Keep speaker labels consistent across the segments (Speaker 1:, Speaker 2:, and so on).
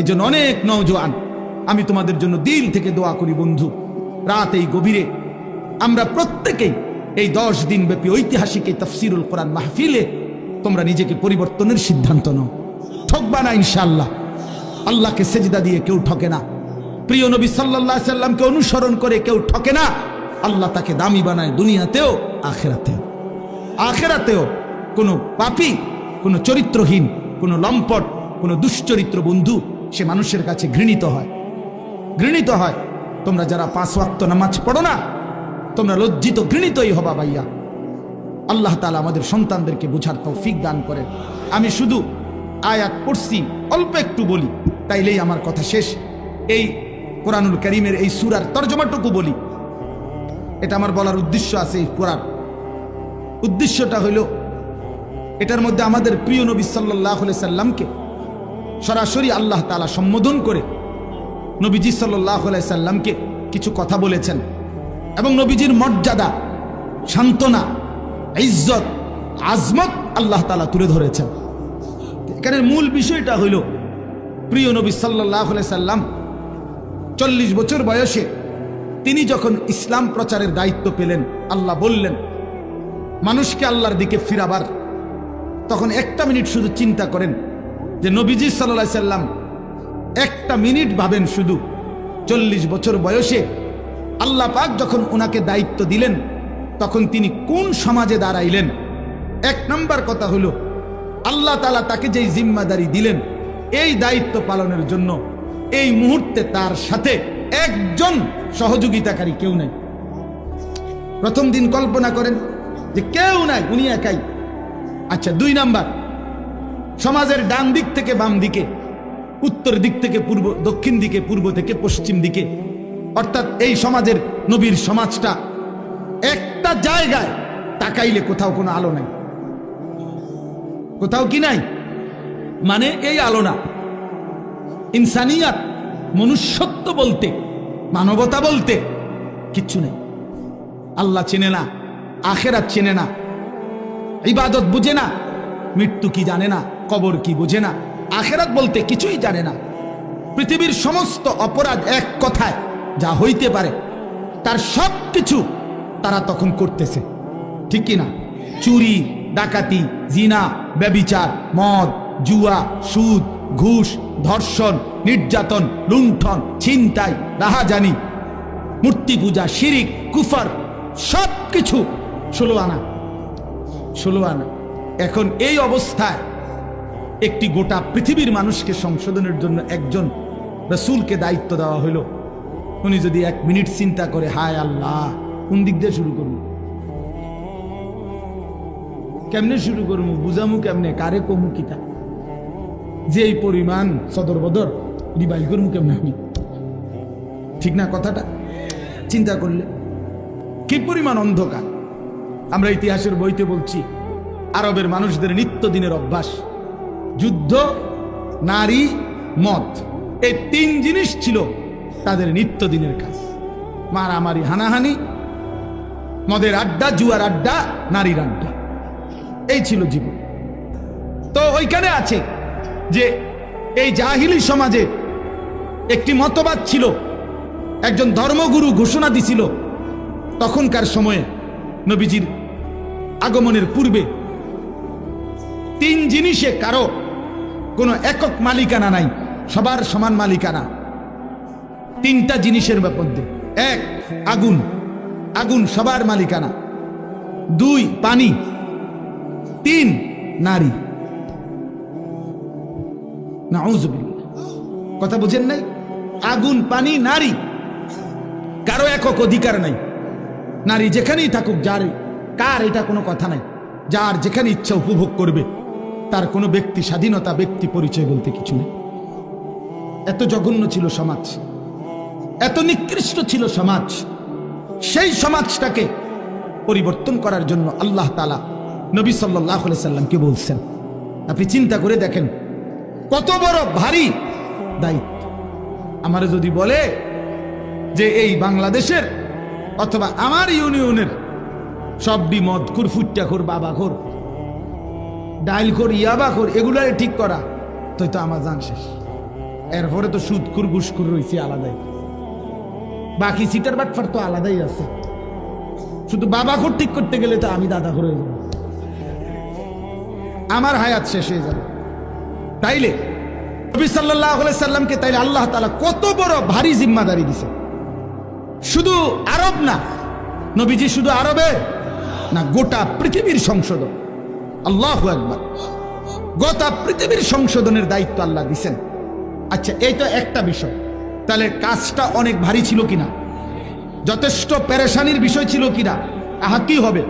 Speaker 1: এই জন্য অনেক নওজোয়ান, আমি তোমাদের জন্য দিল থেকে দোয়া করি বন্ধু। রাত এই গভীরে আমরা প্রত্যেকেই এই দশ দিন ব্যাপী ঐতিহাসিক এই তফসিরুল কোরআন মাহফিলে তোমরা নিজেকে পরিবর্তনের সিদ্ধান্ত নাও। ঠকবা না ইনশাল্লাহ আল্লাহকে সেজদা দিয়ে কেউ ঠকে না। প্রিয় নবী সাল্লাহ সাল্লামকে অনুসরণ করে কেউ ঠকে না। আল্লাহ তাকে দামি বানায় দুনিয়াতেও, আখেরাতেও। আখেরাতেও কোনো পাপি, কোনো চরিত্রহীন, কোনো লম্পট, কোনো দুশ্চরিত্র বন্ধু সে মানুষের কাছে ঘৃণিত হয়। ঘৃণিত হয়। তোমরা যারা পাঁচ ওয়াক্ত নামাজ পড়ো না, তোমরা লজ্জিত ঘৃণিতই হবা ভাইয়া। আল্লাহ তালা আমাদের সন্তানদেরকে বোঝার তৌফিক দান করেন। আমি শুধু আয়াত পড়ছি, অল্প একটু বলি, তাইলেই আমার কথা শেষ। এই কোরআনুল করিমের এই সুরার তর্জমাটুকু বলি। এটা আমার বলার উদ্দেশ্য আছে এই কোরআন। উদ্দেশ্যটা হইল, এটার মধ্যে আমাদের প্রিয় নবী সাল্লাহ সাল্লামকে সরাসরি আল্লাহ তালা সম্বোধন করে নবীজি সাল্লাহ সাল্লামকে কিছু কথা বলেছেন এবং নবীজির মর্যাদা, সান্ত্বনা, ইজ্জত, আজমত আল্লাহ তালা তুলে ধরেছেন। এখানের মূল বিষয়টা হইল, প্রিয় নবী সাল্লাহ সাল্লাম চল্লিশ বছর বয়সে তিনি যখন ইসলাম প্রচারের দায়িত্ব পেলেন, আল্লাহ বললেন, মানুষকে আল্লাহর দিকে ফিরাবার। তখন একটা মিনিট শুধু চিন্তা করেন যে নবীজি সাল্লা সাল্লাম একটা মিনিট ভাবেন শুধু চল্লিশ বছর বয়সে আল্লাহ পাক যখন ওনাকে দায়িত্ব দিলেন, তখন তিনি কোন সমাজে দাঁড়াইলেন? এক নম্বর কথা হলো, আল্লাহ তালা তাকে যেই জিম্মাদারি দিলেন, এই দায়িত্ব পালনের জন্য এই মুহূর্তে তার সাথে একজন সহযোগিতাকারী কেউ নাই। প্রথম দিন কল্পনা করেন যে কেউ নাই, উনি একাই। আচ্ছা দুই নাম্বার সমাজের ডান দিক থেকে বাম দিকে, উত্তর দিক থেকে পূর্ব, দক্ষিণ দিকে, পূর্ব থেকে পশ্চিম দিকে। অর্থাৎ এই সমাজের নবীর সমাজটা একটা জায়গায় তাকাইলে কোথাও কোনো আলো নাই। কোথাও কি নাই? মানে এই আলো না। ইনসানিয়াত, মনুষ্যত্ব বলতে, মানবতা বলতে কিচ্ছু নেই। আল্লাহ চেনে না, আখেরাত চেনে না, ইবাদত বুঝে না, মৃত্যু কি জানে না। কবর কি বুঝে না? আখেরাত বলতে কিছুই জানে না। পৃথিবীর সমস্ত অপরাধ এক কথায় যা হইতে পারে, তার সব কিছু তারা তখন করতেছে। ঠিক কি না? চুরি, ডাকাতি, জিনা, ব্যবিচার, মদ, জুয়া, সুদ, ঘুষ, ধর্ষণ, নির্যাতন, লুণ্ঠন, ছিনতাই, রাহাজানি, মূর্তি পূজা, শিরিক, কুফার সব কিছু ষোলো আনা। ষোলো আনা। এখন এই অবস্থায় একটি গোটা পৃথিবীর মানুষকে সংশোধনের জন্য একজন রসুলকে দায়িত্ব দেওয়া হলো। উনি যদি এক মিনিট চিন্তা করে, হায় আল্লাহ, কোন দিক দিয়ে শুরু করব? কেমনে শুরু করব? বুঝামু কেমনে? কারে কমু কিতা? যে এই পরিমাণ সদর বদর রিবাইল করব কেমনে আমি? ঠিক না কথাটা? চিন্তা করলে। কি পরিমাণ অন্ধকার? আমরা ইতিহাসের বইতে বলছি, আরবের মানুষদের নিত্যদিনের অভ্যাস। যুদ্ধ, নারী, মদ, এই তিন জিনিস ছিল তাদের নিত্যদিনের কাজ। মারামারি, হানাহানি, মদের আড্ডা, জুয়ার আড্ডা, নারীর আড্ডা। এই ছিল জীবন। তো ওইখানে আছে যে এই জাহিলি সমাজে একটি মতবাদ ছিল, একজন ধর্মগুরু ঘোষণা দিছিল, তখনকার সময়ে নবীজির আগমনের পূর্বে তিন জিনিসে কারও কোনো একক মালিকানা নাই, সবার সমান মালিকানা। তিনটা জিনিসের মধ্যে। এক, আগুন। আগুন সবার মালিকানা। দুই, পানি। তিন, নারী। কথা বুঝেন নাই? আগুন, পানি, নারী। কারও একক অধিকার নাই। নারী যেখানেই থাকুক, যার, কার, এটা কোনো কথা নাই। যার যেখানে ইচ্ছা উপভোগ করবে। তার কোনো ব্যক্তি স্বাধীনতা, ব্যক্তি পরিচয় বলতে কিছু নেই। এত জঘন্য ছিল সমাজ, এত নিকৃষ্ট ছিল সমাজ। সেই সমাজটাকে পরিবর্তন করার জন্য আল্লাহ তালা নবী সাল্লাহ সাল্লামকে বলছেন। আপনি চিন্তা করে দেখেন, কত বড় ভারী দায়িত্ব। আমার যদি বলে যে এই বাংলাদেশের অথবা আমার ইউনিয়নের সবডি মদখুর ফুট্টাখোর বাবাখোর ডাইলখোর ইয়াবাখোর এগুলারে ঠিক করা। তো তো আমার জান শেষ। এরপরে তো সুদকুর ঘুষকুর রয়েছে আলাদাই। বাকি সিটার বাটফার তো আলাদাই আছে। শুধু বাবা ঘর ঠিক করতে গেলে তো আমি দাদা যাব আমার হায়াত শেষ হয়ে যাবে। তাইলে নবী সাল্লাহ সাল্লামকে তাইলে আল্লাহ তাআলা কত বড় ভারী জিম্মাদারি দিছে। শুধু আরব না, নবীজি শুধু আরবে না গোটা পৃথিবীর সংশোধন আল্লাহ একবার গোটা পৃথিবীর সংশোধনের দায়িত্ব আল্লাহ দিছেন। আচ্ছা এই তো একটা বিষয়। তাহলে কাজটা অনেক ভারী ছিল কিনা? যথেষ্ট পেরেশানির বিষয় ছিল কিনা? আহা, কি হবে?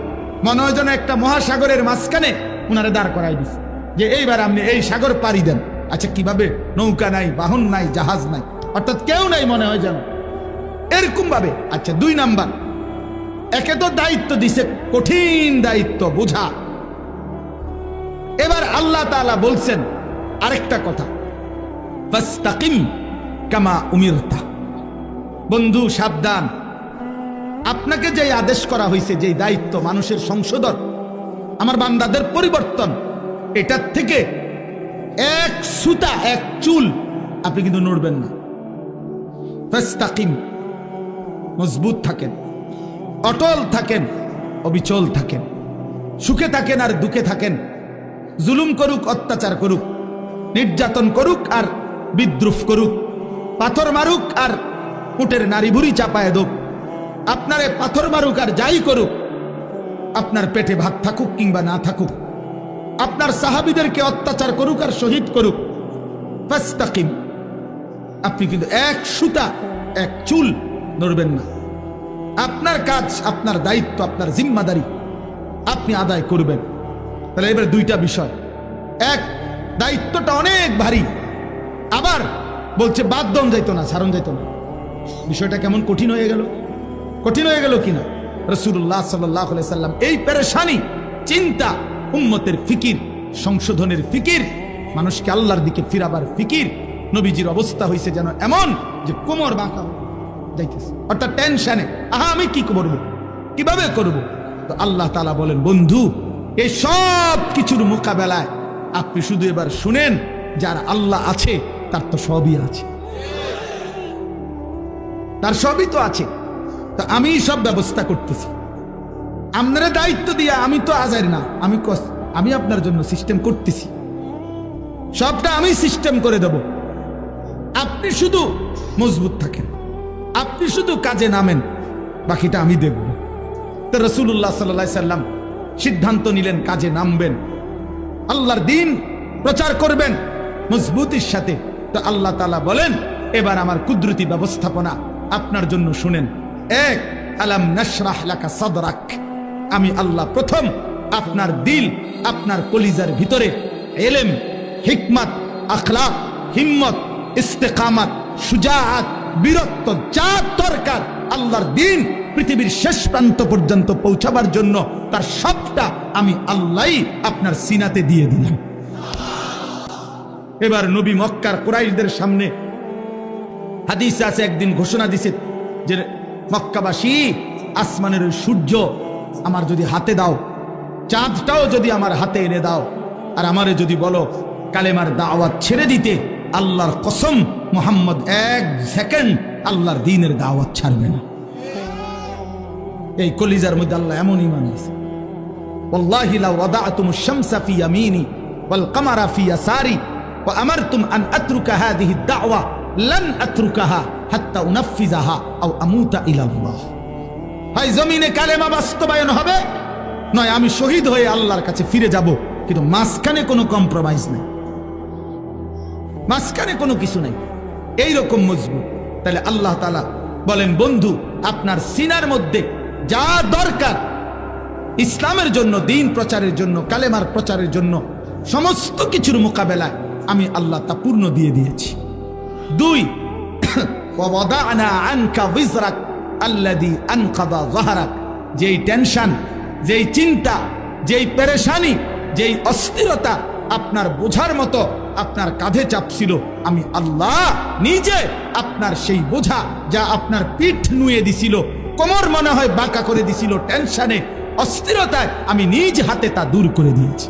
Speaker 1: মনে হয় যেন একটা মহাসাগরের মাঝখানে উনারে দাঁড় করাই দিছে। যে এইবার আপনি এই সাগর পাড়ি দেন। আচ্ছা কীভাবে? নৌকা নাই, বাহন নাই, জাহাজ নাই। অর্থাৎ কেউ নাই মনে হয় যেন। এরকম ভাবে আচ্ছা দুই নাম্বার। একে তো দায়িত্ব দিছে, কঠিন দায়িত্ব, বোঝা। এবার আল্লাহ তাআলা বলছেন আরেকটা কথা। কামা উমিরতা। বন্ধু, সাবধান। আপনাকে যে আদেশ করা হয়েছে যে দায়িত্ব মানুষের সংশোধন, আমার বান্দাদের পরিবর্তন, এটার থেকে এক সুতা, এক চুল আপনি কিন্তু নড়বেন না। ফাস্তাকিম, মজবুত থাকেন, অটল থাকেন, অবিচল থাকেন, সুখে থাকেন আর দুঃখে থাকেন। জুলুম করুক, অত্যাচার করুক, নির্যাতন করুক আর বিদ্রুপ করুক, পাথর মারুক আর উটের নারী ভুড়ি চাপায় দোক। আপনারে পাথর মারুক আর যাই করুক, আপনার পেটে ভাত থাকুক কিংবা না থাকুক, আপনার সাহাবিদেরকে অত্যাচার করুক আর শহীদ করুক। ফাস্তাকিম। আপনি কিন্তু এক সুতা, এক চুল নড়বেন না। আপনার কাজ, আপনার দায়িত্ব, আপনার জিম্মাদারি আপনি আদায় করবেন। তাহলে এবার দুইটা বিষয়। এক, দায়িত্বটা অনেক ভারী। আবার বলছে, বাদ দম যাইতো না, সারণ যাইতো না। বিষয়টা কেমন কঠিন হয়ে গেল? কঠিন হয়ে গেল কিনা? রসুল্লাহ সাল্লাহ সাল্লাম এই পেরেশানি, চিন্তা, উম্মতের ফিকির, সংশোধনের ফিকির, মানুষকে আল্লাহর দিকে ফিরাবার ফিকির, নবীজির অবস্থা হয়েছে যেন এমন যে কোমর বাঁকা যাইতেছে। অর্থাৎ টেনশনে আহা, আমি কি করব? কীভাবে করব? তো আল্লাহ তালা বলেন, বন্ধু এই সব কিছুর মোকাবেলায় আপনি শুধু এবার শুনেন, যার আল্লাহ আছে, তার তো সবই আছে। তার সবই তো আছে। তো আমি সব ব্যবস্থা করতেছি। আপনারা দায়িত্ব দিয়ে, আমি তো আজার না, আমি আমি আপনার জন্য সিস্টেম করতেছি। সবটা আমি সিস্টেম করে দেব। আপনি শুধু মজবুত থাকেন। আপনি শুধু কাজে নামেন, বাকিটা আমি দেখব। তো রসুল্লাহ সাল্লা সাল্লাম সিদ্ধান্ত নিলেন, কাজে নামবেন। আল্লাহর দিন প্রচার করবেন মজবুতির সাথে। তো আল্লাহ তালা বলেন, এবার আমার কুদরতি ব্যবস্থাপনা আপনার জন্য শুনেন। এক, আলাম নাশরাহ লাকা সাদরাক। আমি আল্লাহ প্রথম আপনার দিল, আপনার কলিজার ভিতরে এলেম, হিকমত, আখলাক, হিম্মত, ইস্তেকামাত সুজাআত বীরত্ব, যা দরকার আল্লাহর দিন পৃথিবীর শেষ প্রান্ত পর্যন্ত পৌঁছাবার জন্য তার সবটা আমি আল্লাহ আপনার সিনাতে দিয়ে দিলাম। এবার নবী মক্কার কুরাইশদের সামনে হাদিস আছে, একদিন ঘোষণা দিছে যে মক্কাবাসী, আসমানের ওই সূর্য আমার যদি হাতে দাও, চাঁদটাও যদি আমার হাতে এনে দাও, আর আমারে যদি বলো কালেমার দাওয়াত ছেড়ে দিতে, আল্লাহর কসম মোহাম্মদ এক সেকেন্ড আল্লাহর দিনের দাওয়াত ছাড়বে না এই কলিজার মধ্যে আল্লাহ এমন ইমান দিছে والله لو وضعتم الشمس في يميني والقمر في يساري وأمرتم أن أترك هذه الدعوة لن أتركها حتى أنفذها أو أموت إلى الله হয় জমিনে কালেমা বাস্তবায়ন হবে নয় আমি শহীদ হয়ে আল্লাহর কাছে ফিরে যাব কিন্তু মাঝখানে কোনো কম্প্রোমাইজ নেই মাঝখানে কোনো কিছু নেই এইরকম মজবুত তাহলে আল্লাহ তালা বলেন, বন্ধু, আপনার সিনার মধ্যে যা দরকার, ইসলামের জন্য, দিন প্রচারের জন্য, কালেমার প্রচারের জন্য, সমস্ত কিছুর মোকাবেলায় আমি আল্লাহ তা পূর্ণ দিয়ে দিয়েছি। দুই যেই টেনশন, যেই চিন্তা, যেই পেরেশানি, যেই অস্থিরতা আপনার বোঝার মতো আপনার কাঁধে চাপছিল আমি আল্লাহ নিজে আপনার সেই বোঝা যা আপনার পিঠ নুয়ে দিছিল, কোমর মনে হয় বাঁকা করে দিছিল টেনশনে, অস্থিরতায় আমি নিজ হাতে তা দূর করে দিয়েছি।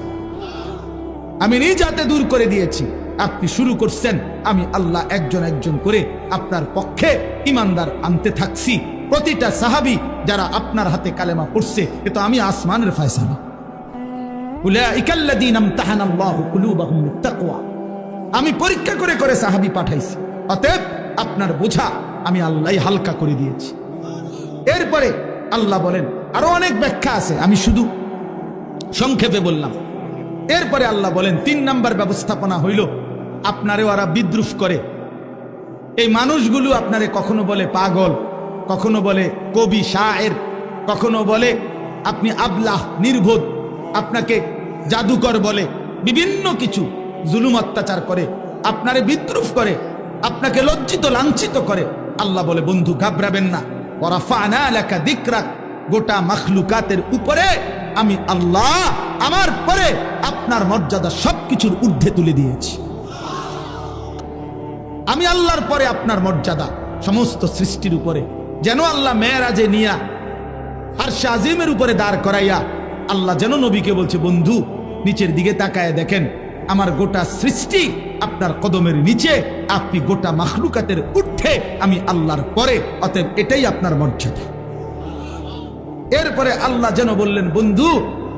Speaker 1: আমি নিজ হাতে দূর করে দিয়েছি। আপনি শুরু করছেন, আমি আল্লাহ একজন একজন করে আপনার পক্ষে ইমানদার আনতে থাকছি। প্রতিটা সাহাবি যারা আপনার হাতে কালেমা পড়ছে, এ তো আমি আসমানের ফয়সালা। উলাইকাল্লাযীনা ইমতাহানাল্লাহু কুলুবাহুম লিত্তাকওয়া। আমি পরীক্ষা করে করে সাহাবি পাঠাইছি। অতএব আপনার বোঝা আমি আল্লাহ হালকা করে দিয়েছি। এরপরে আল্লাহ বলেন, আরও অনেক ব্যাখ্যা আছে, আমি শুধু সংক্ষেপে বললাম। এরপরে আল্লাহ বলেন, তিন নাম্বার ব্যবস্থাপনা হইল আপনারে ওরা বিদ্রুপ করে। এই মানুষগুলো আপনারে কখনো বলে পাগল, কখনো বলে কবি, শায়ের, কখনো বলে আপনি আবলাহ, নির্বোধ, আপনাকে জাদুকর বলে, বিভিন্ন কিছু। জুলুম অত্যাচার করে, আপনারে বিদ্রুপ করে, আপনাকে লজ্জিত, লাঞ্ছিত করে। আল্লাহ বলে, বন্ধু, ঘাবড়াবেন না। ওরা ফানা এলাকা দিকরাক। গোটা মাখলুকাতের উপরে আমি আল্লাহ, আমার পরে আপনার মর্যাদা সবকিছুর ঊর্ধ্বে তুলে দিয়েছি। আমি আল্লাহর পরে আপনার মর্যাদা সমস্ত সৃষ্টির উপরে। যেন আল্লাহ মেয়েরাজে নিয়া আর আজিমের উপরে দাঁড় করাইয়া, আল্লাহ যেন নবীকে বলছে, বন্ধু, নিচের দিকে তাকায় দেখেন আমার গোটা সৃষ্টি আপনার কদমের নিচে, আপনি গোটা মাখলুকাতের উঠে আমি আল্লাহর পরে, অতএব এটাই আপনার মর্যাদা। এরপরে আল্লাহ যেন বললেন, বন্ধু,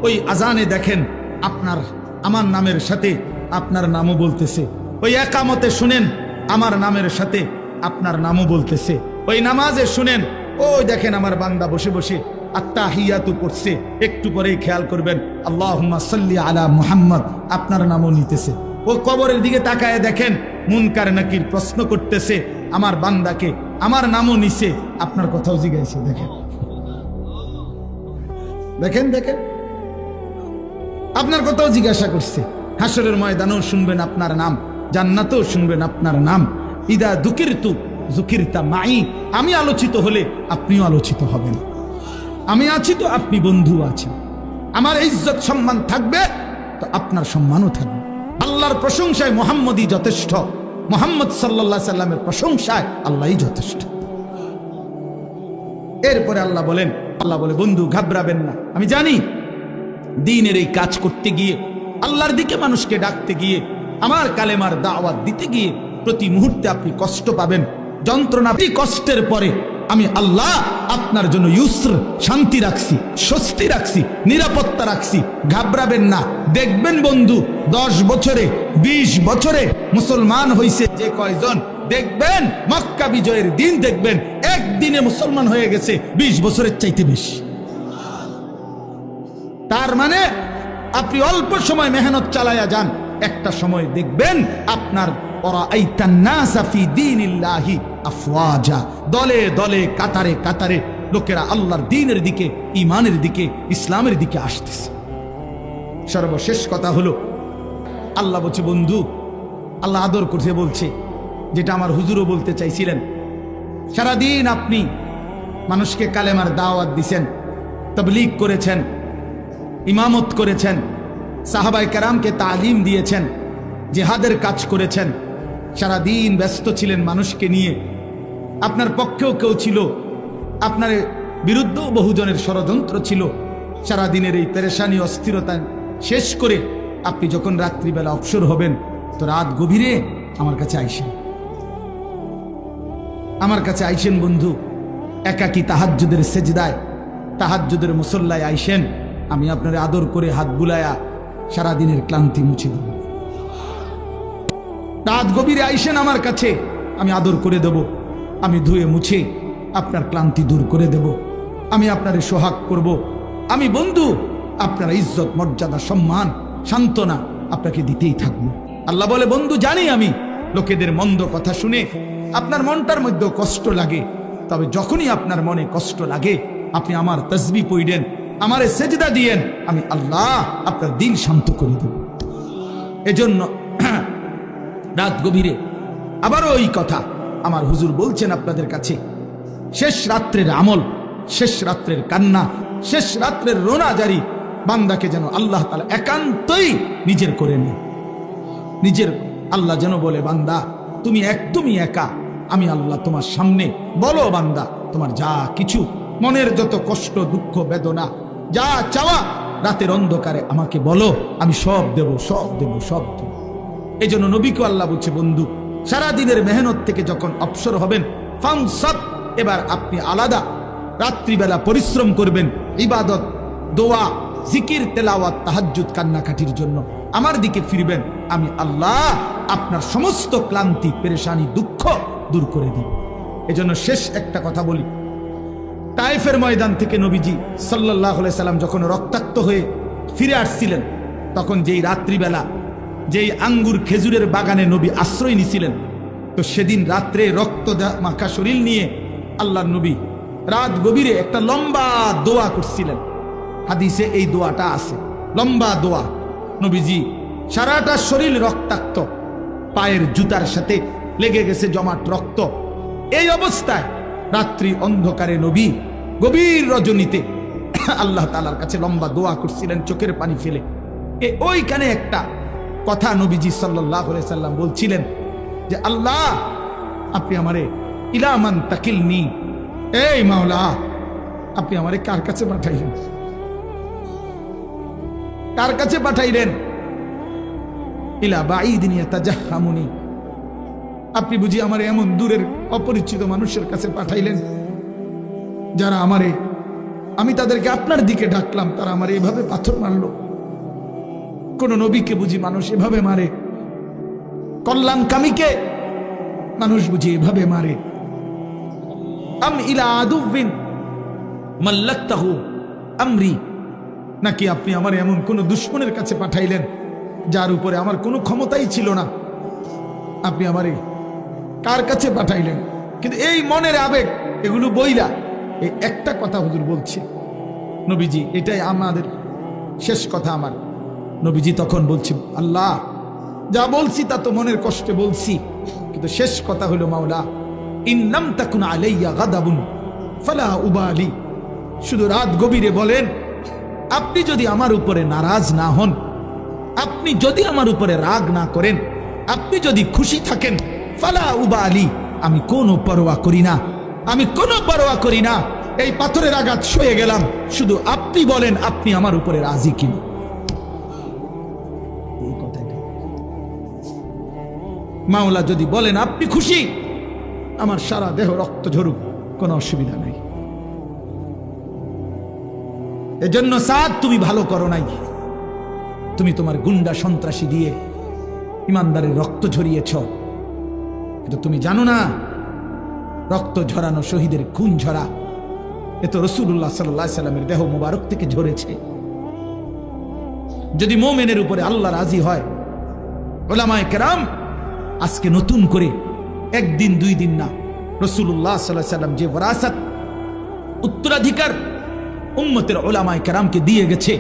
Speaker 1: ওই আজানে দেখেন, আপনার, আমার নামের সাথে আপনার নামও বলতেছে। ওই একামতে শুনেন, আমার নামের সাথে আপনার নামও বলতেছে। ওই নামাজে শুনেন, ওই দেখেন আমার বান্দা বসে বসে আত্মা হিয়াতু পড়ছে একটু পরেই খেয়াল করবেন আল্লাহ সাল্লি আলা মুহাম্মদ, আপনার নামও নিতেছে। ও কবরের দিকে তাকায় দেখেন, মুনকার নাকির প্রশ্ন করতেছে, আমার বান্দাকে, আমার নামও নিছে, আপনার কথাও জিগাইছে দেখেন। দেখেন দেখেন। আপনার কথাও জিজ্ঞাসা করছে। হাসরের ময়দানও শুনবেন আপনার নাম, জান্নাতেও শুনবেন আপনার নাম। ইদা দুকির তু জুকিরতা মাই আমি আলোচিত হলে আপনিও আলোচিত হবেন। আমি আছি তো আপনি বন্ধু আছেন। আমার ইজ্জত সম্মান থাকবে তো আপনার সম্মানও থাকবে। আল্লাহর প্রশংসায় মোহাম্মদই যথেষ্ট। মোহাম্মদ সাল্লাহ সাল্লামের প্রশংসায় আল্লাহই যথেষ্ট। এরপরে আল্লাহ বলেন, আল্লাহ বলে, বন্ধু, ঘাবড়াবেন না। আমি জানি দিনের এই কাজ করতে গিয়ে, আল্লাহর দিকে মানুষকে ডাকতে গিয়ে, আমার কালেমার দাওয়াত দিতে গিয়ে প্রতি মুহূর্তে আপনি কষ্ট পাবেন। যন্ত্রণা, কষ্টের পরে আমি আল্লাহ আপনার জন্য ইউসর, শান্তি রাখছি, স্বস্তি রাখছি, নিরাপত্তা রাখছি। ঘাবড়াবেন না। দেখবেন বন্ধু, দশ বছরে ২০ বছরে মুসলমান হইছে যে কয়জন? দেখবেন, মক্কা বিজয়ের দিন দেখবেন, একদিনে মুসলমান হয়ে গেছে ২০ বছরের চাইতে বেশি। তার মানে আপনি অল্প সময় মেহনত চালায়া যান, একটা সময় দেখবেন আপনার আফওয়াজা। দলে দলে, কাতারে কাতারে লোকেরা আল্লাহর দিনের দিকে ইমানের দিকে, ইসলামের দিকে আসতেছে। সর্বশেষ কথা হলো, আল্লাহ বলছে, বন্ধু, আল্লাহ আদর করছে, বলছে, যেটা আমার হুজুরও বলতে চাইছিলেন। সারাদিন আপনি মানুষকে কালেমার দাওয়াত দিছেন, তবলিগ করেছেন, ইমামত করেছেন সাহাবাই কারামকে তালিম দিয়েছেন, জেহাদের কাজ করেছেন সারাদিন ব্যস্ত ছিলেন মানুষকে নিয়ে। আপনার পক্ষেও কেউ ছিল। আপনার বিরুদ্ধেও বহুজনের ষড়যন্ত্র ছিল। সারাদিনের এই পেরেশানি, অস্থিরতা শেষ করে আপনি যখন রাত্রিবেলা অবসর হবেন, তো রাত গভীরে আমার কাছে আইসেন। আমার কাছে আইসেন বন্ধু, একাকি তাহাজ্জুদের সেজদায়, তাহাজ্জুদের মুসল্লায় আইসেন। আমি আপনার আদর করে হাত বুলায়া সারাদিনের ক্লান্তি মুছে দেব রাত গভীরে আইসেন আমার কাছে। আমি আদর করে দেব। আমি ধুয়ে মুছে আপনার ক্লান্তি দূর করে দেব। আমি আপনারে সোহাগ করব। আমি বন্ধু, আপনার ইজ্জত, মর্যাদা, সম্মান, সান্ত্বনা আপনাকে দিতেই থাকব। আল্লাহ বলে, বন্ধু, জানি আমি লোকেদের মন্দ কথা শুনে আপনার মনটার মধ্যে কষ্ট লাগে। তবে যখনই আপনার মনে কষ্ট লাগে, আপনি আমার তসবি পইডেন আমারে সেজদা দিয়েন, আমি আল্লাহ আপনার দিন শান্ত করে দেব। এজন্য রাত গভীরে। আবারও ওই কথা আমার হুজুর বলছেন আপনাদের কাছে। শেষ রাত্রের আমল, শেষ রাত্রের কান্না, শেষ রাত্রের রোনা জারি বান্দাকে যেন আল্লাহ তালা একান্তই নিজের করে নেয়। নিজের আল্লাহ যেন বলে, বান্দা, তুমি একদমই একা। আমি আল্লাহ তোমার সামনে, বলো বান্দা, তোমার যা কিছু, মনের যত কষ্ট, দুঃখ, বেদনা, যা চাওয়া, রাতের অন্ধকারে আমাকে বলো, আমি সব দেব সব দেব সব দেব। এই জন্য নবীকে আল্লাহ বলছে, বন্ধু সারা দিনের মেহনত থেকে যখন অবসর হবেন ফাংসত এবার আপনি আলাদা। রাত্রিবেলা পরিশ্রম করবেন, ইবাদত, দোয়া, জিকির, তেলাওয়াত, তাহাজ্জুদ, কান্নাকাটির জন্য। আমার দিকে ফিরবেন, আমি আল্লাহ আপনার সমস্ত ক্লান্তি, পেরেশানি, দুঃখ দূর করে দিব। এজন্য শেষ একটা কথা বলি। তাইফের ময়দান থেকে নবীজি সাল্লাহ সাল্লাম যখন রক্তাক্ত হয়ে ফিরে আসছিলেন, তখন যেই রাত্রিবেলা যেই আঙ্গুর খেজুরের বাগানে নবী আশ্রয় নিছিলেন, তো সেদিন রাত্রে রক্ত মাখা শরীর নিয়ে আল্লাহর নবী রাত গভীরে একটা লম্বা দোয়া করছিলেন। হাদিসে এই দোয়াটা আছে। লম্বা দোয়া। নবীজি, সারাটা শরীর রক্তাক্ত। পায়ের জুতার সাথে লেগে গেছে জমাট রক্ত। এই অবস্থায় রাত্রি অন্ধকারে নবী গভীর রজনীতে আল্লাহ তালার কাছে লম্বা দোয়া করছিলেন, চোখের পানি ফেলে। এ ওইখানে একটা কথা নবীজি সাল্লাহ সাল্লাম বলছিলেন যে, আল্লাহ, আপনি আমারে ইলামান তাকিল নি এই মাওলা, আপনি আমারে কার কাছে পাঠাইলেন? কার কাছে পাঠাইলেন? ইলা বাঈদিন ইয়াতাজাহামুনি। আপনি বুঝি আমার এমন দূরের অপরিচিত মানুষের কাছে পাঠাইলেন, যারা আমারে, আমি তাদেরকে আপনার দিকে ডাকলাম, তারা আমার এভাবে পাথর মারলো? কোন নবীকে বুঝি মানুষ এভাবে মারে? কল্যাণকামীকে মানুষ বুঝি এভাবে মারে? আম ইলা আদুবিন মাল্লাক্তাহু আমরি। নাকি আপনি আমার এমন কোন দুশ্মনের কাছে পাঠাইলেন, যার উপরে আমার কোনো ক্ষমতাই ছিল না? আপনি আমারে কার কাছে পাঠাইলেন? কিন্তু এই মনের আবেগ, এগুলো বইলা, এই একটা কথা হুজুর বলছে। নবীজি, এটাই আমাদের শেষ কথা আমার। নবীজি তখন বলছি, আল্লাহ, যা বলছি তা তো মনের কষ্টে বলছি। কিন্তু শেষ কথা হলো, মাওলা ইন্নাম তাকুন আলাইয়া গাদাবুন, ফালা উবালি। শুধু রাত গভীরে বলেন, আপনি যদি আমার উপরে নারাজ না হন, আপনি যদি আমার উপরে রাগ না করেন, আপনি যদি খুশি থাকেন, ফালা উবা আলী আমি কোনো পরোয়া করি না। আমি কোনো পরোয়া করি না। এই পাথরের আঘাত সয়ে গেলাম। শুধু আপনি বলেন, আপনি আমার উপরে রাজি কিনা। মাওলা যদি বলেন, আপনি খুশি? আমার সারা দেহ রক্ত ঝরুক, কোনো অসুবিধা নাই। এজন্য সাদ, তুমি ভালো করো নাই। তুমি তোমার গুন্ডা সন্ত্রাসী দিয়ে ইমানদারের রক্ত ঝরিয়েছ। কিন্তু তুমি জানো না, রক্ত ঝরানো শহীদের খুন ঝরা, এ তো রসুল্লাহ সাল্লাহ সাল্লামের দেহ মোবারক থেকে ঝরেছে। যদি মোমেনের উপরে আল্লাহ রাজি হয়, ওলামায় কেরাম আজকে নতুন করে, একদিন, দুই দিন না রসুল্লাহ সাল্লাহ সাল্লাম যে বরাসাত উত্তরাধিকার উম্মতের ওলামায় কেরামকে দিয়ে গেছে,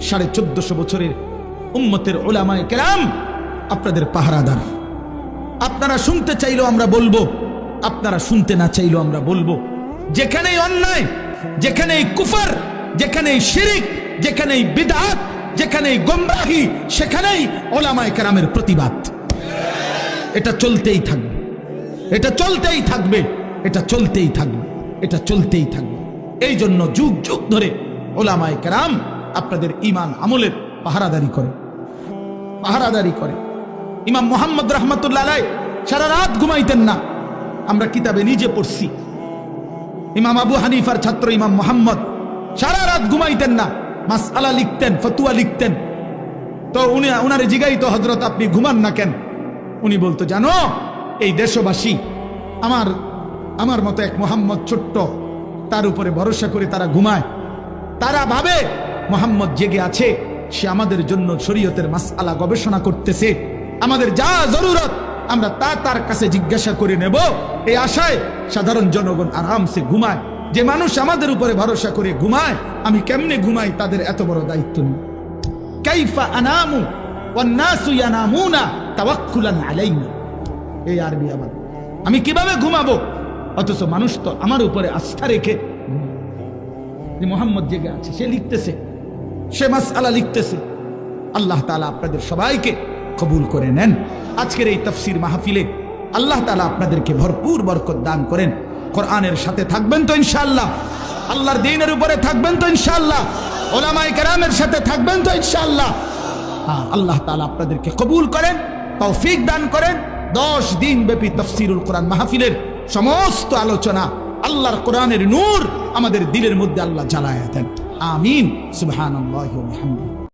Speaker 1: সাড়ে চোদ্দশো বছরের উম্মতের ওলামায় কেরাম আপনাদের পাহারাদার। আপনারা শুনতে চাইলেও আমরা বলব, আপনারা শুনতে না চাইলেও আমরা বলব, যেখানেই অন্যায়, যেখানেই কুফার, যেখানেই শিরিক, যেখানেই বিদাত যেখানেই গোমরাহি, সেখানেই ওলামায় কেরামের প্রতিবাদ। এটা চলতেই থাকবে। এটা চলতেই থাকবে, এটা চলতেই থাকবে, এটা চলতেই থাকবে। এই জন্য যুগ যুগ ধরে ওলামায় কেরাম আপনাদের ইমান আমলের পাহারাদারি করে। পাহারাদারি করে। ইমাম মোহাম্মদ রহমতুল্লাহ সারা রাত ঘুমাইতেন না। আমরা কিতাবে নিজে পড়ছি। ইমাম আবু হানিফার ছাত্র ইমাম মোহাম্মদ সারা রাত ঘুমাইতেন না। মাস আলা লিখতেন, ফতুয়া লিখতেন। তো উনি উনারে জিগাই তো হজরত আপনি ঘুমান না কেন? উনি বলতো, জানো, এই দেশবাসী আমার আমার মতো এক মোহাম্মদ ছোট্ট, তার উপরে ভরসা করে তারা ঘুমায়। তারা ভাবে মোহাম্মদ জেগে আছে, সে আমাদের জন্য শরীয়তের মাসআলা গবেষণা করতেছে। আমাদের যা জরুরত, আমরা তা তার কাছে জিজ্ঞাসা করে নেব। এই আশায় সাধারণ জনগণ আরামসে ঘুমায়। যে মানুষ আমাদের উপরে ভরসা করে ঘুমায়, আমি কেমনে ঘুমাই তাদের এত বড় দায়িত্ব নেই? কাইফা আনামু ওয়ান্নাসু ইয়ানামুনা আরবি আমি কীভাবে ঘুমাবো? অথচ মানুষ তো আমার উপরে আস্থা রেখে যে মোহাম্মদ জেগে আছে সে লিখতেছে। সে মাসআলা লিখতেছে। আল্লাহ তাআলা আপনাদের সবাইকে কবুল করে নেন। আজকের এই তফসির মাহফিলে আল্লাহ তাআলা আপনাদেরকে ভরপুর বরকত দান করেন। কোরআনের সাথে থাকবেন তো ইনশাল্লাহ আল্লাহর দিনের উপরে থাকবেন তো ইনশাল্লাহ ওলামাই কেরামের সাথে থাকবেন তো ইনশাআল্লাহ। হ্যাঁ, আল্লাহ তাআলা আপনাদেরকে কবুল করেন। তৌফিক দান করেন। দশ দিন ব্যাপী তফসিরুল কোরআন মাহফিলের সমস্ত আলোচনা আল্লাহর কোরআনের নূর আমাদের দিলের মধ্যে আল্লাহ জ্বালায় দেন। আমিন। সুবহানাল্লাহি ওয়া বিহামদিহি।